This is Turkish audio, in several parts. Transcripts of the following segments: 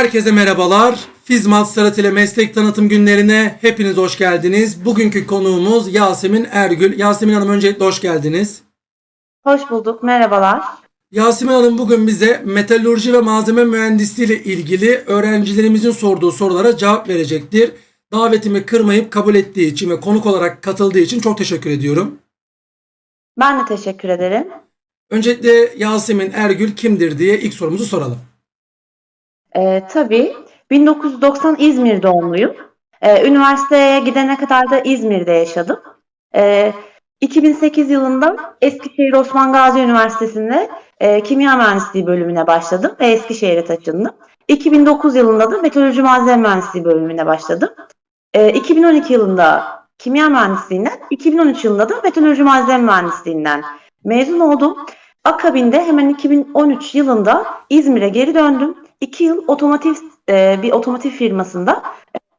Herkese merhabalar. Fizmat Sarat ile meslek tanıtım günlerine hepiniz hoş geldiniz. Bugünkü konuğumuz Yasemin Ergül. Yasemin Hanım öncelikle hoş geldiniz. Hoş bulduk, merhabalar. Yasemin Hanım bugün bize metalurji ve malzeme mühendisliği ile ilgili öğrencilerimizin sorduğu sorulara cevap verecektir. Davetimi kırmayıp kabul ettiği için ve konuk olarak katıldığı için çok teşekkür ediyorum. Ben de teşekkür ederim. Öncelikle Yasemin Ergül kimdir diye ilk sorumuzu soralım. Ee, tabii 1990 İzmir doğumluyum. Ee, üniversiteye gidene kadar da İzmir'de yaşadım. Ee, 2008 yılında Eskişehir Osman Gazi Üniversitesi'nde e, kimya mühendisliği bölümüne başladım ve Eskişehir'e taşındım. 2009 yılında da meteoroloji malzeme mühendisliği bölümüne başladım. Ee, 2012 yılında kimya mühendisliğinden, 2013 yılında da meteoroloji malzeme mühendisliğinden mezun oldum. Akabinde hemen 2013 yılında İzmir'e geri döndüm. İki yıl otomotiv e, bir otomotiv firmasında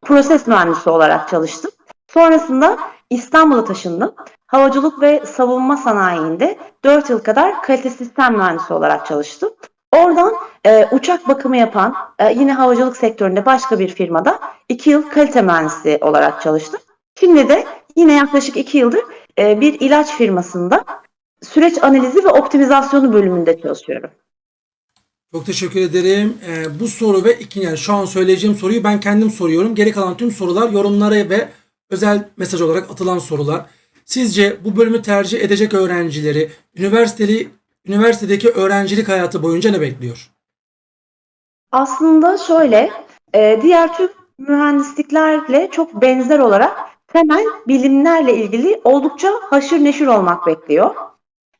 proses mühendisi olarak çalıştım. Sonrasında İstanbul'a taşındım. Havacılık ve savunma sanayiinde 4 yıl kadar kalite sistem mühendisi olarak çalıştım. Oradan e, uçak bakımı yapan e, yine havacılık sektöründe başka bir firmada 2 yıl kalite mühendisi olarak çalıştım. Şimdi de yine yaklaşık 2 yıldır e, bir ilaç firmasında süreç analizi ve optimizasyonu bölümünde çalışıyorum. Çok teşekkür ederim. Ee, bu soru ve ikinci yani şu an söyleyeceğim soruyu ben kendim soruyorum. Geri kalan tüm sorular yorumlara ve özel mesaj olarak atılan sorular. Sizce bu bölümü tercih edecek öğrencileri üniversiteli üniversitedeki öğrencilik hayatı boyunca ne bekliyor? Aslında şöyle, e, diğer tüm mühendisliklerle çok benzer olarak temel bilimlerle ilgili oldukça haşır neşir olmak bekliyor.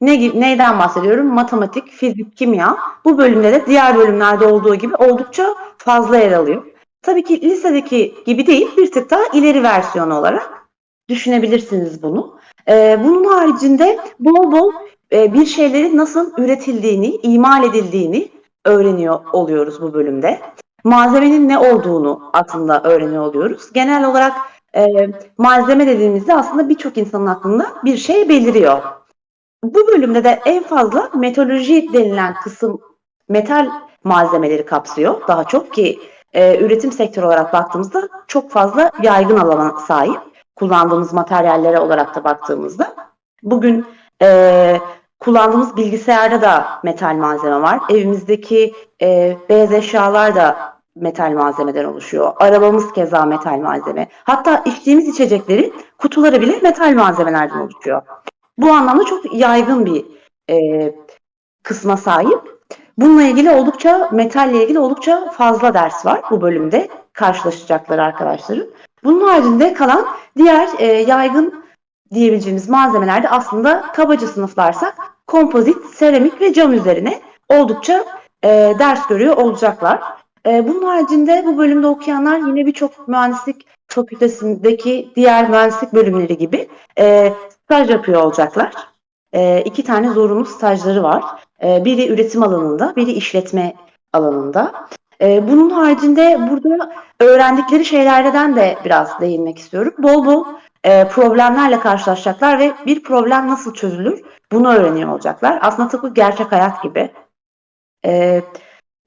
Ne neyden bahsediyorum? Matematik, fizik, kimya. Bu bölümde de diğer bölümlerde olduğu gibi oldukça fazla yer alıyor. Tabii ki lisedeki gibi değil, bir tık daha ileri versiyonu olarak düşünebilirsiniz bunu. E, bunun haricinde bol bol e, bir şeylerin nasıl üretildiğini, imal edildiğini öğreniyor oluyoruz bu bölümde. Malzemenin ne olduğunu aslında öğreniyor oluyoruz. Genel olarak e, malzeme dediğimizde aslında birçok insanın aklında bir şey beliriyor. Bu bölümde de en fazla metalurji denilen kısım metal malzemeleri kapsıyor. Daha çok ki e, üretim sektörü olarak baktığımızda çok fazla yaygın alana sahip. Kullandığımız materyallere olarak da baktığımızda. Bugün e, kullandığımız bilgisayarda da metal malzeme var. Evimizdeki e, beyaz eşyalar da metal malzemeden oluşuyor. Arabamız keza metal malzeme. Hatta içtiğimiz içeceklerin kutuları bile metal malzemelerden oluşuyor. Bu anlamda çok yaygın bir e, kısma sahip. Bununla ilgili oldukça, metalle ilgili oldukça fazla ders var bu bölümde karşılaşacakları arkadaşların. Bunun haricinde kalan diğer e, yaygın diyebileceğimiz malzemelerde aslında kabaca sınıflarsak kompozit, seramik ve cam üzerine oldukça e, ders görüyor olacaklar. E, bunun haricinde bu bölümde okuyanlar yine birçok mühendislik fakültesindeki diğer mühendislik bölümleri gibi e, staj yapıyor olacaklar. E, iki tane zorunlu stajları var. E, biri üretim alanında, biri işletme alanında. E, bunun haricinde burada öğrendikleri şeylerden de biraz değinmek istiyorum. Bol bol e, problemlerle karşılaşacaklar ve bir problem nasıl çözülür bunu öğreniyor olacaklar. Aslında tıpkı gerçek hayat gibi. E,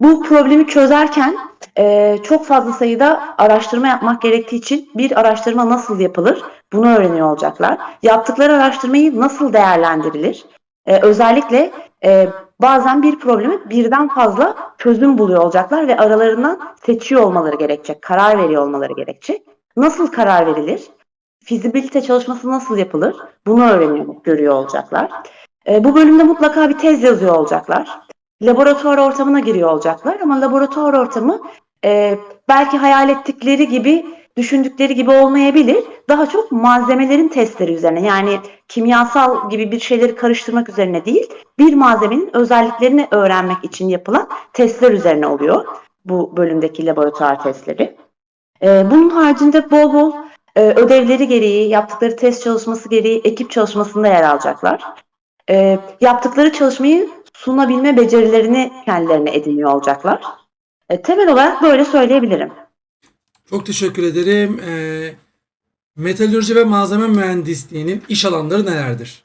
bu problemi çözerken e, çok fazla sayıda araştırma yapmak gerektiği için bir araştırma nasıl yapılır bunu öğreniyor olacaklar. Yaptıkları araştırmayı nasıl değerlendirilir? E, özellikle e, bazen bir problemi birden fazla çözüm buluyor olacaklar ve aralarından seçiyor olmaları gerekecek, karar veriyor olmaları gerekecek. Nasıl karar verilir? Fizibilite çalışması nasıl yapılır? Bunu öğreniyor, görüyor olacaklar. E, bu bölümde mutlaka bir tez yazıyor olacaklar. Laboratuvar ortamına giriyor olacaklar ama laboratuvar ortamı e, belki hayal ettikleri gibi, düşündükleri gibi olmayabilir. Daha çok malzemelerin testleri üzerine yani kimyasal gibi bir şeyleri karıştırmak üzerine değil, bir malzemenin özelliklerini öğrenmek için yapılan testler üzerine oluyor bu bölümdeki laboratuvar testleri. E, bunun haricinde bol bol e, ödevleri gereği, yaptıkları test çalışması gereği ekip çalışmasında yer alacaklar. E, yaptıkları çalışmayı sunabilme becerilerini kendilerine ediniyor olacaklar. E, temel olarak böyle söyleyebilirim. Çok teşekkür ederim. Ee, metalürji ve malzeme mühendisliğinin iş alanları nelerdir?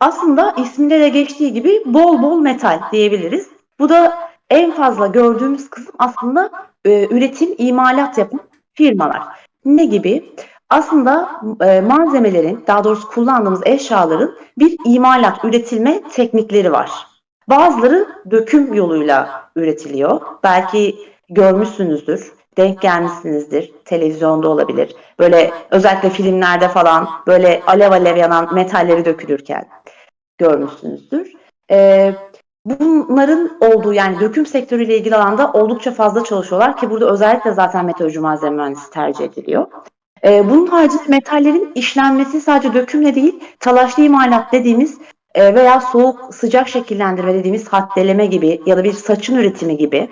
Aslında isminde de geçtiği gibi bol bol metal diyebiliriz. Bu da en fazla gördüğümüz kısım aslında e, üretim, imalat yapan firmalar. Ne gibi? Aslında e, malzemelerin, daha doğrusu kullandığımız eşyaların bir imalat, üretilme teknikleri var. Bazıları döküm yoluyla üretiliyor. Belki görmüşsünüzdür, denk gelmişsinizdir. Televizyonda olabilir. Böyle özellikle filmlerde falan böyle alev alev yanan metalleri dökülürken görmüşsünüzdür. Ee, bunların olduğu yani döküm sektörüyle ilgili alanda oldukça fazla çalışıyorlar ki burada özellikle zaten metalurji malzeme mühendisi tercih ediliyor. Ee, bunun haricinde metallerin işlenmesi sadece dökümle değil, talaşlı imalat dediğimiz e, veya soğuk sıcak şekillendirme dediğimiz haddeleme gibi ya da bir saçın üretimi gibi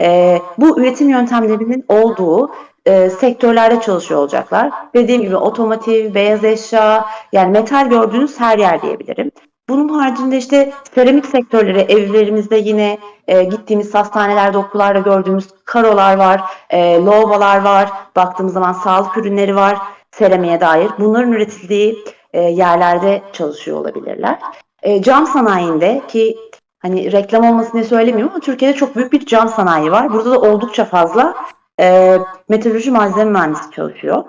e, bu üretim yöntemlerinin olduğu e, sektörlerde çalışıyor olacaklar. Dediğim gibi otomotiv, beyaz eşya, yani metal gördüğünüz her yer diyebilirim. Bunun haricinde işte seramik sektörleri, evlerimizde yine e, gittiğimiz hastanelerde, okullarda gördüğümüz karolar var, e, lavabolar var, baktığımız zaman sağlık ürünleri var seramiğe dair. Bunların üretildiği e, yerlerde çalışıyor olabilirler. E, cam sanayinde ki hani reklam olmasın diye söylemiyorum ama Türkiye'de çok büyük bir cam sanayi var. Burada da oldukça fazla e, metalurji malzeme mühendisi çalışıyor.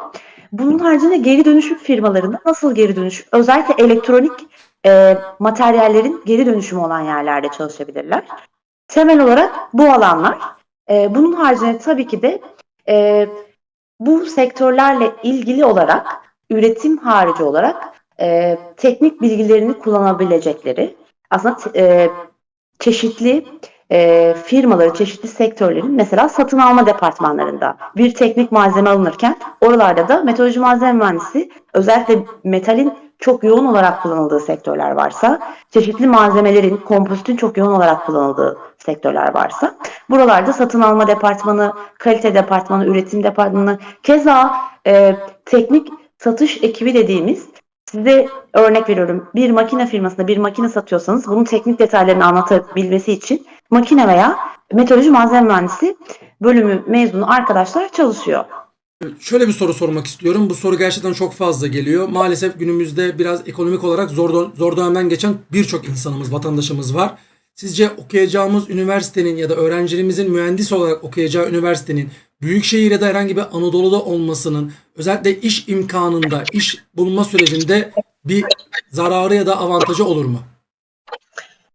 Bunun haricinde geri dönüşüm firmalarında nasıl geri dönüşüm? Özellikle elektronik e, materyallerin geri dönüşümü olan yerlerde çalışabilirler. Temel olarak bu alanlar. E, bunun haricinde tabii ki de e, bu sektörlerle ilgili olarak üretim harici olarak e, teknik bilgilerini kullanabilecekleri aslında e, çeşitli e, firmaları, çeşitli sektörlerin mesela satın alma departmanlarında bir teknik malzeme alınırken oralarda da metalurji malzeme mühendisi özellikle metalin çok yoğun olarak kullanıldığı sektörler varsa, çeşitli malzemelerin, kompozitin çok yoğun olarak kullanıldığı sektörler varsa, buralarda satın alma departmanı, kalite departmanı, üretim departmanı, keza e, teknik satış ekibi dediğimiz Size örnek veriyorum. Bir makine firmasında bir makine satıyorsanız bunun teknik detaylarını anlatabilmesi için makine veya meteoroloji malzeme mühendisi bölümü mezunu arkadaşlar çalışıyor. Şöyle bir soru sormak istiyorum. Bu soru gerçekten çok fazla geliyor. Maalesef günümüzde biraz ekonomik olarak zor, zor dönemden geçen birçok insanımız, vatandaşımız var. Sizce okuyacağımız üniversitenin ya da öğrencilerimizin mühendis olarak okuyacağı üniversitenin büyük şehir ya da herhangi bir Anadolu'da olmasının özellikle iş imkanında, iş bulma sürecinde bir zararı ya da avantajı olur mu?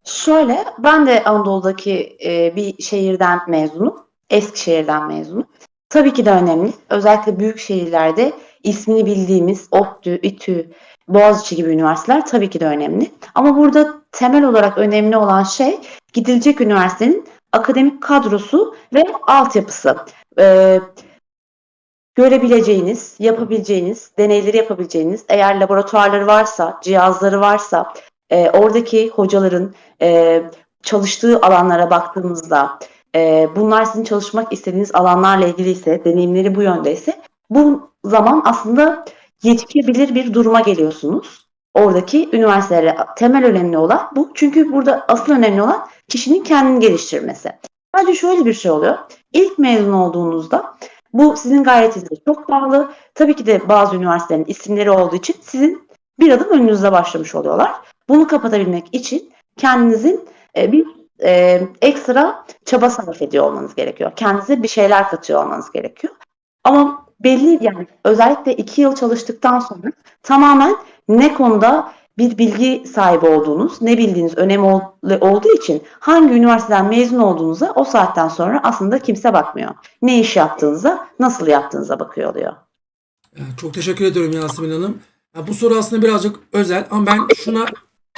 Şöyle, ben de Anadolu'daki e, bir şehirden mezunum. Eskişehir'den mezunum. Tabii ki de önemli. Özellikle büyük şehirlerde ismini bildiğimiz ODTÜ, İTÜ, Boğaziçi gibi üniversiteler tabii ki de önemli. Ama burada temel olarak önemli olan şey gidilecek üniversitenin akademik kadrosu ve altyapısı. Ee, görebileceğiniz, yapabileceğiniz, deneyleri yapabileceğiniz, eğer laboratuvarları varsa, cihazları varsa, e, oradaki hocaların e, çalıştığı alanlara baktığımızda, e, bunlar sizin çalışmak istediğiniz alanlarla ilgiliyse, deneyimleri bu yöndeyse, bu zaman aslında yetişebilir bir duruma geliyorsunuz. Oradaki üniversitelere temel önemli olan bu. Çünkü burada asıl önemli olan kişinin kendini geliştirmesi. Sadece şöyle bir şey oluyor. İlk mezun olduğunuzda bu sizin gayretinize çok bağlı. Tabii ki de bazı üniversitelerin isimleri olduğu için sizin bir adım önünüzde başlamış oluyorlar. Bunu kapatabilmek için kendinizin e, bir e, ekstra çaba sarf ediyor olmanız gerekiyor. Kendinize bir şeyler katıyor olmanız gerekiyor. Ama belli yani özellikle iki yıl çalıştıktan sonra tamamen ne konuda bir bilgi sahibi olduğunuz, ne bildiğiniz önemli ol- olduğu için hangi üniversiteden mezun olduğunuza o saatten sonra aslında kimse bakmıyor. Ne iş yaptığınıza, nasıl yaptığınıza bakıyor oluyor. Ee, Çok teşekkür ediyorum Yasemin Hanım. Bu soru aslında birazcık özel ama ben şuna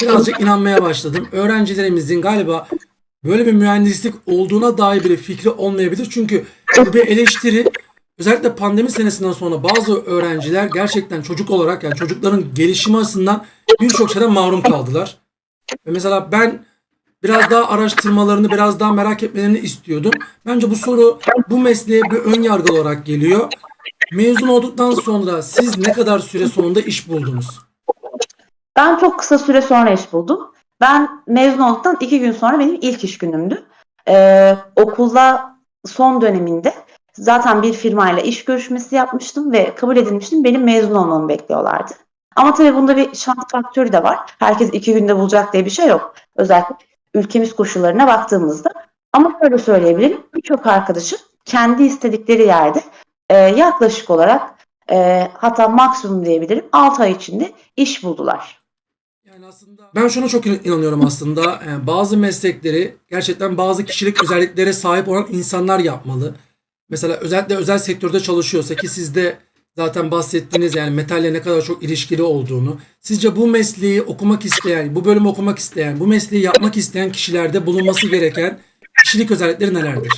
birazcık inanmaya başladım. Öğrencilerimizin galiba böyle bir mühendislik olduğuna dair bir fikri olmayabilir. Çünkü bu bir eleştiri. Özellikle pandemi senesinden sonra bazı öğrenciler gerçekten çocuk olarak yani çocukların gelişimi açısından birçok şeyden mahrum kaldılar. Ve mesela ben biraz daha araştırmalarını, biraz daha merak etmelerini istiyordum. Bence bu soru bu mesleğe bir ön yargı olarak geliyor. Mezun olduktan sonra siz ne kadar süre sonunda iş buldunuz? Ben çok kısa süre sonra iş buldum. Ben mezun olduktan iki gün sonra benim ilk iş günümdü. Ee, okulda son döneminde zaten bir firmayla iş görüşmesi yapmıştım ve kabul edilmiştim. Benim mezun olmamı bekliyorlardı. Ama tabii bunda bir şans faktörü de var. Herkes iki günde bulacak diye bir şey yok. Özellikle ülkemiz koşullarına baktığımızda. Ama şöyle söyleyebilirim. Birçok arkadaşım kendi istedikleri yerde e, yaklaşık olarak e, hatta maksimum diyebilirim 6 ay içinde iş buldular. Yani aslında ben şuna çok in- inanıyorum aslında. Ee, bazı meslekleri gerçekten bazı kişilik özelliklere sahip olan insanlar yapmalı. Mesela özellikle özel sektörde çalışıyorsa ki sizde zaten bahsettiğiniz yani metalle ne kadar çok ilişkili olduğunu. Sizce bu mesleği okumak isteyen, bu bölümü okumak isteyen, bu mesleği yapmak isteyen kişilerde bulunması gereken kişilik özellikleri nelerdir?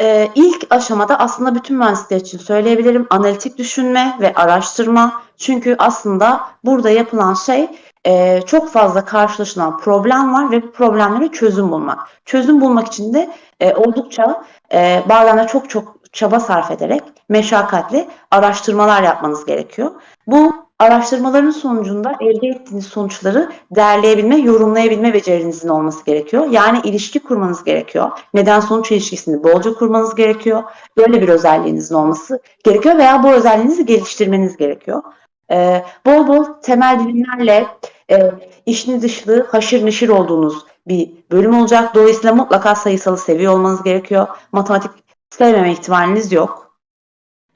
Ee, ilk aşamada aslında bütün mühendisler için söyleyebilirim analitik düşünme ve araştırma. Çünkü aslında burada yapılan şey e, çok fazla karşılaşılan problem var ve bu problemlere çözüm bulmak. Çözüm bulmak için de e, oldukça e, bazen de çok çok çaba sarf ederek meşakkatli araştırmalar yapmanız gerekiyor. Bu araştırmaların sonucunda elde ettiğiniz sonuçları değerleyebilme, yorumlayabilme becerinizin olması gerekiyor. Yani ilişki kurmanız gerekiyor. Neden sonuç ilişkisini bolca kurmanız gerekiyor. Böyle bir özelliğinizin olması gerekiyor veya bu özelliğinizi geliştirmeniz gerekiyor. Ee, bol bol temel bilimlerle e, işini dışlı haşır neşir olduğunuz bir bölüm olacak. Dolayısıyla mutlaka sayısalı seviyor olmanız gerekiyor. Matematik sevmeme ihtimaliniz yok.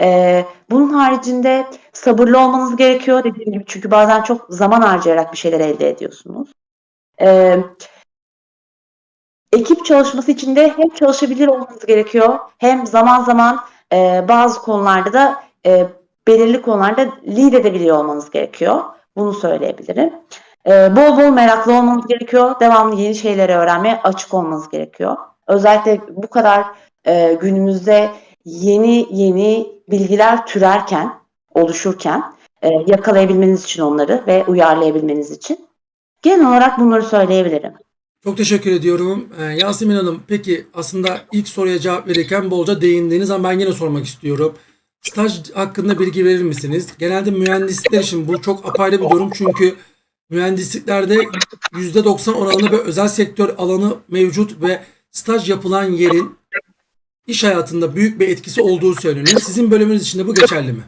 Ee, bunun haricinde sabırlı olmanız gerekiyor dediğim gibi çünkü bazen çok zaman harcayarak bir şeyler elde ediyorsunuz. Ee, ekip çalışması için de hem çalışabilir olmanız gerekiyor hem zaman zaman e, bazı konularda da e, belirli konularda lead edebiliyor olmanız gerekiyor. Bunu söyleyebilirim. Ee, bol bol meraklı olmanız gerekiyor. Devamlı yeni şeyleri öğrenmeye açık olmanız gerekiyor. Özellikle bu kadar e, günümüzde yeni yeni bilgiler türerken, oluşurken e, yakalayabilmeniz için onları ve uyarlayabilmeniz için genel olarak bunları söyleyebilirim. Çok teşekkür ediyorum. Ee, Yasemin Hanım peki aslında ilk soruya cevap verirken bolca değindiğiniz ama ben yine sormak istiyorum. Staj hakkında bilgi verir misiniz? Genelde mühendisler için bu çok apayrı bir durum çünkü mühendisliklerde %90 oranında bir özel sektör alanı mevcut ve staj yapılan yerin iş hayatında büyük bir etkisi olduğu söyleniyor. Sizin bölümünüz için de bu geçerli mi?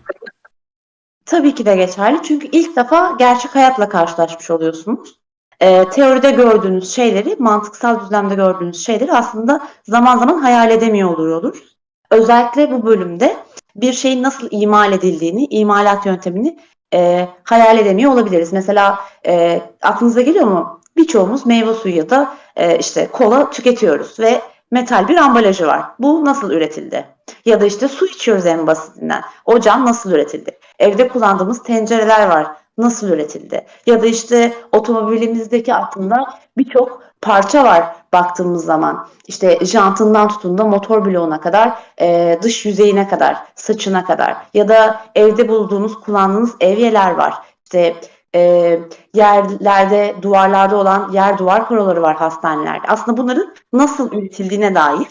Tabii ki de geçerli çünkü ilk defa gerçek hayatla karşılaşmış oluyorsunuz. Ee, teoride gördüğünüz şeyleri, mantıksal düzlemde gördüğünüz şeyleri aslında zaman zaman hayal edemiyor oluyoruz. Özellikle bu bölümde bir şeyin nasıl imal edildiğini, imalat yöntemini e, hayal edemiyor olabiliriz. Mesela e, aklınıza geliyor mu? Birçoğumuz meyve suyu ya da e, işte kola tüketiyoruz ve metal bir ambalajı var. Bu nasıl üretildi? Ya da işte su içiyoruz en basitinden. O cam nasıl üretildi? Evde kullandığımız tencereler var. Nasıl üretildi? Ya da işte otomobilimizdeki aslında birçok parça var baktığımız zaman. İşte jantından tutun da motor bloğuna kadar, e, dış yüzeyine kadar, saçına kadar. Ya da evde bulduğunuz, kullandığınız evyeler var. İşte e, yerlerde, duvarlarda olan yer duvar koroları var hastanelerde. Aslında bunların nasıl üretildiğine dair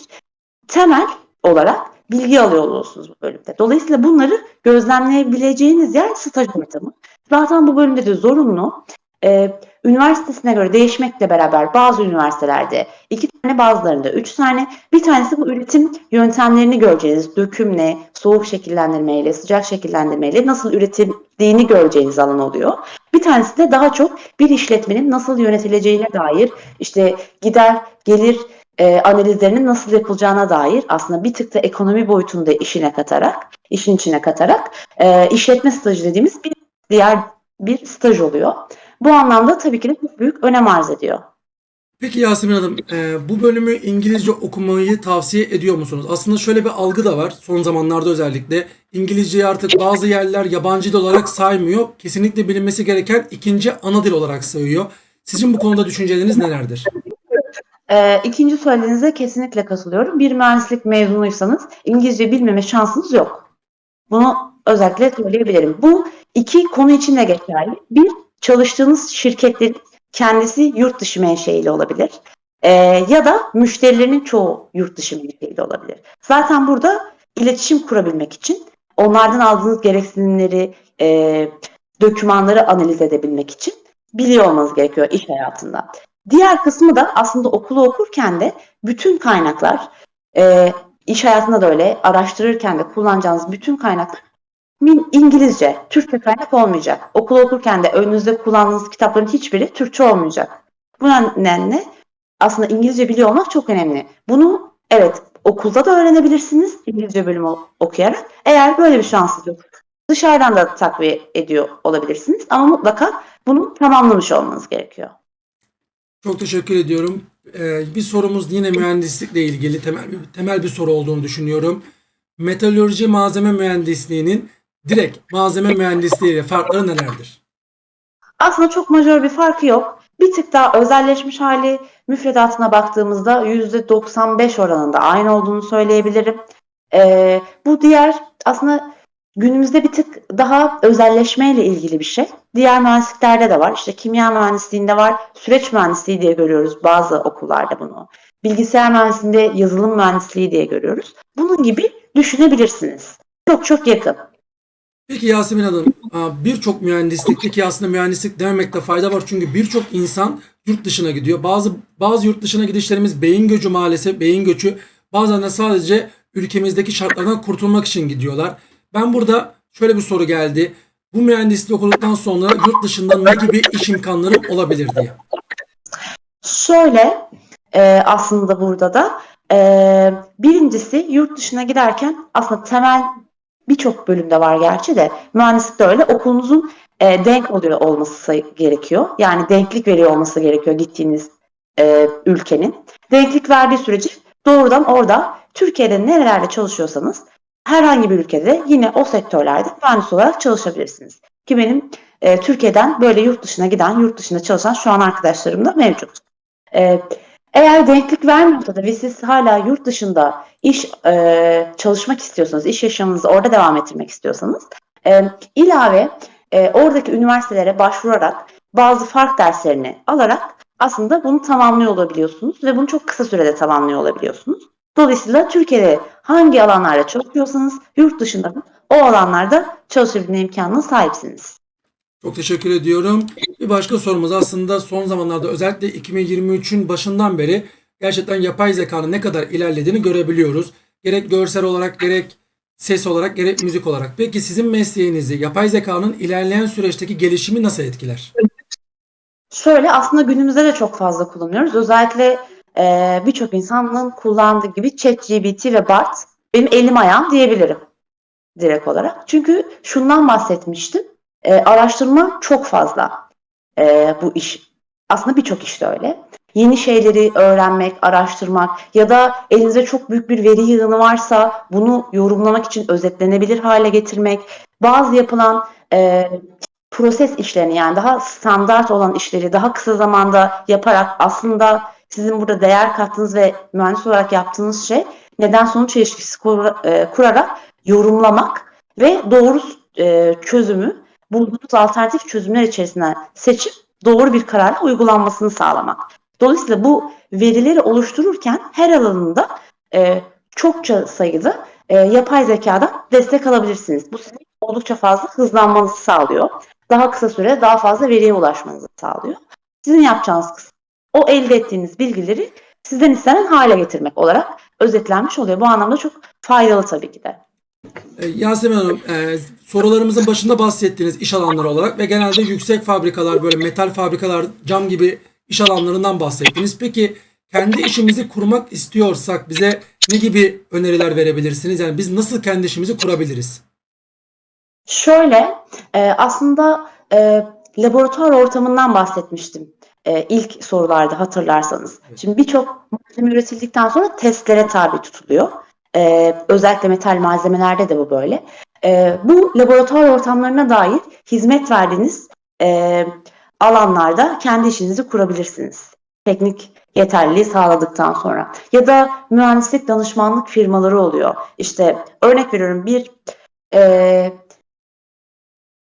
temel olarak bilgi alıyor olursunuz bu bölümde. Dolayısıyla bunları gözlemleyebileceğiniz yer staj ortamı. Zaten bu bölümde de zorunlu. Ee, üniversitesine göre değişmekle beraber bazı üniversitelerde iki tane bazılarında üç tane bir tanesi bu üretim yöntemlerini göreceğiniz dökümle, soğuk şekillendirmeyle, sıcak şekillendirmeyle nasıl üretildiğini göreceğiniz alan oluyor. Bir tanesi de daha çok bir işletmenin nasıl yönetileceğine dair işte gider gelir e, analizlerinin nasıl yapılacağına dair aslında bir tık da ekonomi boyutunu da işine katarak, işin içine katarak e, işletme stajı dediğimiz bir diğer bir staj oluyor. Bu anlamda tabii ki de çok büyük önem arz ediyor. Peki Yasemin Hanım, e, bu bölümü İngilizce okumayı tavsiye ediyor musunuz? Aslında şöyle bir algı da var son zamanlarda özellikle. İngilizceyi artık bazı yerler yabancı dil olarak saymıyor. Kesinlikle bilinmesi gereken ikinci ana dil olarak sayıyor. Sizin bu konuda düşünceleriniz nelerdir? Ee, ikinci söylediğinize kesinlikle katılıyorum. Bir mühendislik mezunuysanız İngilizce bilmeme şansınız yok. Bunu özellikle söyleyebilirim. Bu iki konu için de geçerli. Bir, çalıştığınız şirketlerin kendisi yurt dışı menşeili olabilir. Ee, ya da müşterilerinin çoğu yurt dışı menşeili olabilir. Zaten burada iletişim kurabilmek için onlardan aldığınız gereksinimleri, e, dokümanları analiz edebilmek için biliyor olmanız gerekiyor iş hayatında. Diğer kısmı da aslında okulu okurken de bütün kaynaklar, e, iş hayatında da öyle, araştırırken de kullanacağınız bütün kaynaklar min- İngilizce, Türkçe kaynak olmayacak. Okulu okurken de önünüzde kullandığınız kitapların hiçbiri Türkçe olmayacak. Bu nedenle aslında İngilizce biliyor olmak çok önemli. Bunu evet okulda da öğrenebilirsiniz İngilizce bölümü okuyarak. Eğer böyle bir şansınız yok. Dışarıdan da takviye ediyor olabilirsiniz ama mutlaka bunu tamamlamış olmanız gerekiyor. Çok teşekkür ediyorum. Ee, bir sorumuz yine mühendislikle ilgili temel, temel bir soru olduğunu düşünüyorum. Metalurji malzeme mühendisliğinin direkt malzeme mühendisliği ile farkları nelerdir? Aslında çok majör bir farkı yok. Bir tık daha özelleşmiş hali müfredatına baktığımızda %95 oranında aynı olduğunu söyleyebilirim. Ee, bu diğer aslında günümüzde bir tık daha özelleşmeyle ilgili bir şey. Diğer mühendisliklerde de var. İşte kimya mühendisliğinde var. Süreç mühendisliği diye görüyoruz bazı okullarda bunu. Bilgisayar mühendisliğinde yazılım mühendisliği diye görüyoruz. Bunun gibi düşünebilirsiniz. Çok çok yakın. Peki Yasemin Hanım, birçok mühendislikteki aslında mühendislik dememekte fayda var. Çünkü birçok insan yurt dışına gidiyor. Bazı bazı yurt dışına gidişlerimiz beyin göçü maalesef beyin göçü. Bazen de sadece ülkemizdeki şartlardan kurtulmak için gidiyorlar. Ben burada şöyle bir soru geldi. Bu mühendisliği okuduktan sonra yurt dışında ne gibi iş imkanları olabilir diye. Şöyle e, aslında burada da e, birincisi yurt dışına giderken aslında temel birçok bölümde var gerçi de mühendislikte öyle okulunuzun e, denk oluyor olması gerekiyor. Yani denklik veriyor olması gerekiyor gittiğiniz e, ülkenin. Denklik verdiği sürece doğrudan orada Türkiye'de nerelerde çalışıyorsanız herhangi bir ülkede yine o sektörlerde mühendis olarak çalışabilirsiniz. Ki benim e, Türkiye'den böyle yurt dışına giden, yurt dışında çalışan şu an arkadaşlarım da mevcut. Ee, eğer denklik vermiyorsa da ve siz hala yurt dışında iş e, çalışmak istiyorsanız, iş yaşamınızı orada devam ettirmek istiyorsanız e, ilave e, oradaki üniversitelere başvurarak bazı fark derslerini alarak aslında bunu tamamlıyor olabiliyorsunuz ve bunu çok kısa sürede tamamlıyor olabiliyorsunuz. Dolayısıyla Türkiye'de hangi alanlarda çalışıyorsanız yurt dışında da o alanlarda çalışabilme imkanına sahipsiniz. Çok teşekkür ediyorum. Bir başka sorumuz aslında son zamanlarda özellikle 2023'ün başından beri gerçekten yapay zekanın ne kadar ilerlediğini görebiliyoruz. Gerek görsel olarak gerek ses olarak gerek müzik olarak. Peki sizin mesleğinizi yapay zekanın ilerleyen süreçteki gelişimi nasıl etkiler? Şöyle aslında günümüzde de çok fazla kullanıyoruz. Özellikle e, birçok insanın kullandığı gibi ChatGPT ve BART benim elim ayağım diyebilirim direkt olarak. Çünkü şundan bahsetmiştim. E, araştırma çok fazla e, bu iş. Aslında birçok işte öyle. Yeni şeyleri öğrenmek, araştırmak ya da elinizde çok büyük bir veri yığını varsa bunu yorumlamak için özetlenebilir hale getirmek. Bazı yapılan e, proses işlerini yani daha standart olan işleri daha kısa zamanda yaparak aslında sizin burada değer kattığınız ve mühendis olarak yaptığınız şey neden sonuç ilişkisi kur- e, kurarak yorumlamak ve doğru e, çözümü bulduğunuz alternatif çözümler içerisinden seçip doğru bir kararla uygulanmasını sağlamak. Dolayısıyla bu verileri oluştururken her alanında e, çokça sayıda e, yapay zekadan destek alabilirsiniz. Bu sizin oldukça fazla hızlanmanızı sağlıyor. Daha kısa sürede daha fazla veriye ulaşmanızı sağlıyor. Sizin yapacağınız kısım o elde ettiğiniz bilgileri sizden istenen hale getirmek olarak özetlenmiş oluyor. Bu anlamda çok faydalı tabii ki de. Ee, Yasemin Hanım, e, sorularımızın başında bahsettiğiniz iş alanları olarak ve genelde yüksek fabrikalar, böyle metal fabrikalar, cam gibi iş alanlarından bahsettiniz. Peki kendi işimizi kurmak istiyorsak bize ne gibi öneriler verebilirsiniz? Yani biz nasıl kendi işimizi kurabiliriz? Şöyle e, aslında e, laboratuvar ortamından bahsetmiştim e, ilk sorularda hatırlarsanız. Şimdi birçok malzeme üretildikten sonra testlere tabi tutuluyor. E, özellikle metal malzemelerde de bu böyle. E, bu laboratuvar ortamlarına dair hizmet verdiğiniz e, alanlarda kendi işinizi kurabilirsiniz. Teknik yeterliliği sağladıktan sonra. Ya da mühendislik danışmanlık firmaları oluyor. İşte örnek veriyorum bir e,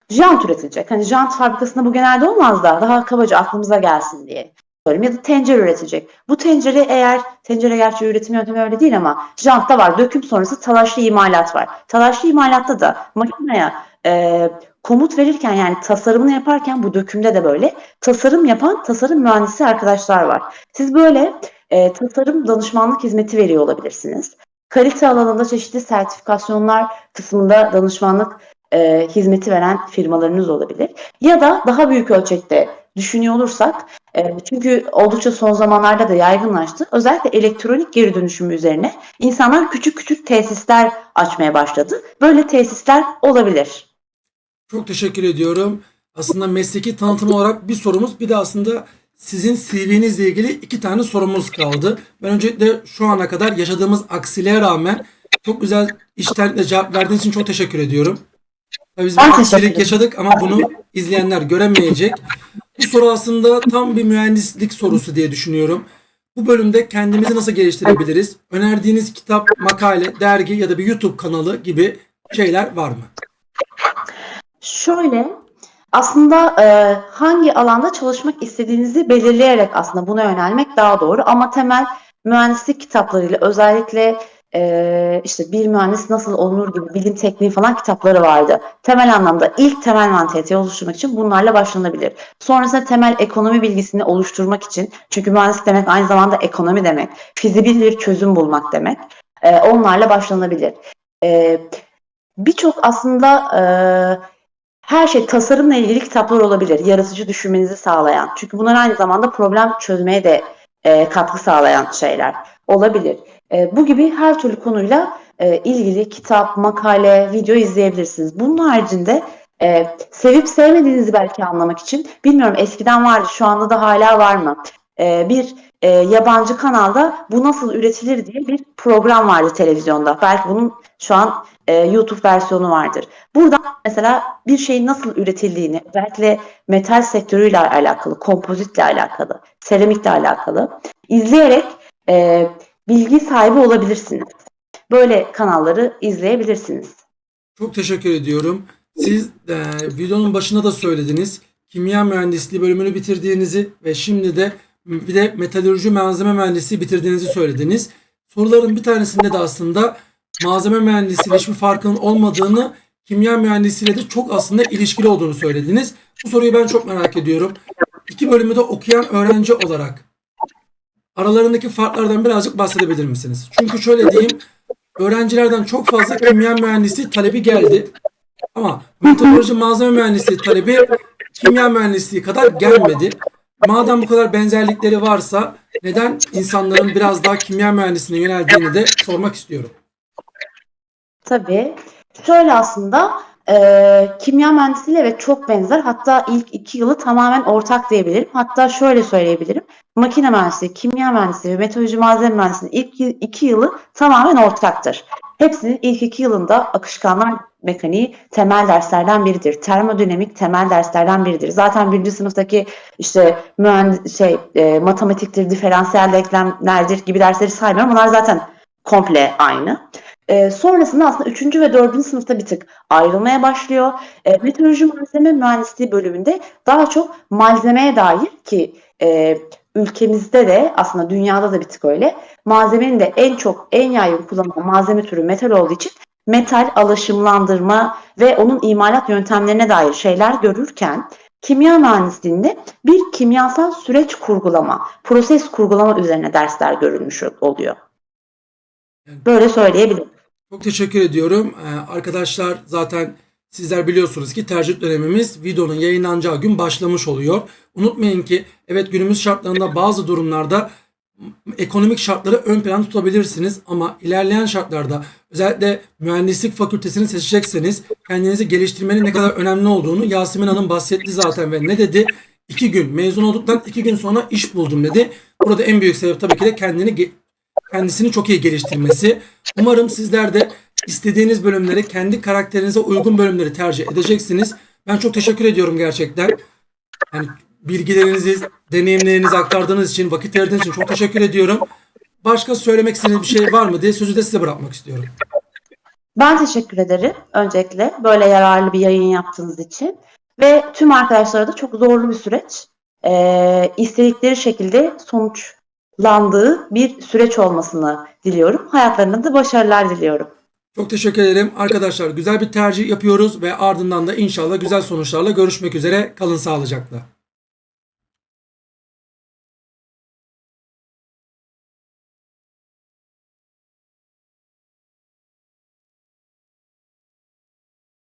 jant üretilecek. Hani jant fabrikasında bu genelde olmaz da daha kabaca aklımıza gelsin diye söyleyeyim. Ya da tencere üretecek. Bu tencere eğer, tencere gerçi üretim yöntemi öyle değil ama jantta var. Döküm sonrası talaşlı imalat var. Talaşlı imalatta da makineye e, komut verirken yani tasarımını yaparken bu dökümde de böyle tasarım yapan tasarım mühendisi arkadaşlar var. Siz böyle e, tasarım danışmanlık hizmeti veriyor olabilirsiniz. Kalite alanında çeşitli sertifikasyonlar kısmında danışmanlık e, hizmeti veren firmalarınız olabilir. Ya da daha büyük ölçekte düşünüyor olursak e, çünkü oldukça son zamanlarda da yaygınlaştı. Özellikle elektronik geri dönüşümü üzerine insanlar küçük küçük tesisler açmaya başladı. Böyle tesisler olabilir. Çok teşekkür ediyorum. Aslında mesleki tanıtım olarak bir sorumuz bir de aslında sizin CV'nizle ilgili iki tane sorumuz kaldı. Ben öncelikle şu ana kadar yaşadığımız aksiliğe rağmen çok güzel iştenlikle cevap verdiğiniz için çok teşekkür ediyorum. Biz bir aksilik yaşadık ama bunu izleyenler göremeyecek. Bu soru aslında tam bir mühendislik sorusu diye düşünüyorum. Bu bölümde kendimizi nasıl geliştirebiliriz? Önerdiğiniz kitap, makale, dergi ya da bir YouTube kanalı gibi şeyler var mı? Şöyle aslında e, hangi alanda çalışmak istediğinizi belirleyerek aslında buna yönelmek daha doğru ama temel mühendislik kitaplarıyla özellikle e, işte bir mühendis nasıl olunur gibi bilim tekniği falan kitapları vardı. Temel anlamda ilk temel mantaliteyi oluşturmak için bunlarla başlanabilir. Sonrasında temel ekonomi bilgisini oluşturmak için çünkü mühendislik demek aynı zamanda ekonomi demek. Fizibil çözüm bulmak demek. E, onlarla başlanabilir. E, Birçok aslında e, her şey tasarımla ilgili kitaplar olabilir. Yaratıcı düşünmenizi sağlayan. Çünkü bunlar aynı zamanda problem çözmeye de e, katkı sağlayan şeyler olabilir. E, bu gibi her türlü konuyla e, ilgili kitap, makale, video izleyebilirsiniz. Bunun haricinde e, sevip sevmediğinizi belki anlamak için bilmiyorum eskiden vardı şu anda da hala var mı? E, bir e, yabancı kanalda bu nasıl üretilir diye bir program vardı televizyonda. Belki bunun şu an e, YouTube versiyonu vardır. Buradan mesela bir şeyin nasıl üretildiğini, özellikle metal sektörüyle alakalı, kompozitle alakalı, seramikle alakalı izleyerek e, bilgi sahibi olabilirsiniz. Böyle kanalları izleyebilirsiniz. Çok teşekkür ediyorum. Siz e, videonun başında da söylediniz. Kimya mühendisliği bölümünü bitirdiğinizi ve şimdi de bir de metalürji malzeme mühendisliği bitirdiğinizi söylediniz. Soruların bir tanesinde de aslında malzeme mühendisliğiyle hiçbir farkının olmadığını, kimya mühendisliğiyle de çok aslında ilişkili olduğunu söylediniz. Bu soruyu ben çok merak ediyorum. İki bölümü de okuyan öğrenci olarak aralarındaki farklardan birazcık bahsedebilir misiniz? Çünkü şöyle diyeyim, öğrencilerden çok fazla kimya mühendisliği talebi geldi. Ama metalurji malzeme mühendisliği talebi kimya mühendisliği kadar gelmedi. Madem bu kadar benzerlikleri varsa neden insanların biraz daha kimya mühendisliğine yöneldiğini de sormak istiyorum. Tabii. Şöyle aslında e, kimya mühendisliğiyle evet çok benzer. Hatta ilk iki yılı tamamen ortak diyebilirim. Hatta şöyle söyleyebilirim. Makine mühendisliği, kimya mühendisliği ve meteoroloji malzeme mühendisliğinin ilk iki yılı tamamen ortaktır. Hepsinin ilk iki yılında akışkanlar mekaniği temel derslerden biridir. Termodinamik temel derslerden biridir. Zaten birinci sınıftaki işte mühendis şey e, matematiktir, diferansiyel denklemlerdir gibi dersleri saymıyorum. Bunlar zaten komple aynı. E, sonrasında aslında 3. ve 4. sınıfta bir tık ayrılmaya başlıyor. E, meteoroloji malzeme mühendisliği bölümünde daha çok malzemeye dair ki e, ülkemizde de aslında dünyada da bir tık öyle. Malzemenin de en çok en yaygın kullanılan malzeme türü metal olduğu için metal alaşımlandırma ve onun imalat yöntemlerine dair şeyler görürken kimya mühendisliğinde bir kimyasal süreç kurgulama, proses kurgulama üzerine dersler görülmüş oluyor. Böyle söyleyebilirim. Çok teşekkür ediyorum. Ee, arkadaşlar zaten sizler biliyorsunuz ki tercih dönemimiz videonun yayınlanacağı gün başlamış oluyor. Unutmayın ki evet günümüz şartlarında bazı durumlarda ekonomik şartları ön plan tutabilirsiniz ama ilerleyen şartlarda özellikle mühendislik fakültesini seçecekseniz kendinizi geliştirmenin ne kadar önemli olduğunu Yasemin Hanım bahsetti zaten ve ne dedi? İki gün mezun olduktan iki gün sonra iş buldum dedi. Burada en büyük sebep tabii ki de kendini kendisini çok iyi geliştirmesi. Umarım sizler de istediğiniz bölümleri kendi karakterinize uygun bölümleri tercih edeceksiniz. Ben çok teşekkür ediyorum gerçekten. Yani bilgilerinizi, deneyimlerinizi aktardığınız için, vakit ayırdığınız için çok teşekkür ediyorum. Başka söylemek istediğiniz bir şey var mı diye sözü de size bırakmak istiyorum. Ben teşekkür ederim öncelikle böyle yararlı bir yayın yaptığınız için. Ve tüm arkadaşlara da çok zorlu bir süreç. Ee, istedikleri şekilde sonuçlandığı bir süreç olmasını diliyorum. Hayatlarında da başarılar diliyorum. Çok teşekkür ederim. Arkadaşlar güzel bir tercih yapıyoruz ve ardından da inşallah güzel sonuçlarla görüşmek üzere. Kalın sağlıcakla.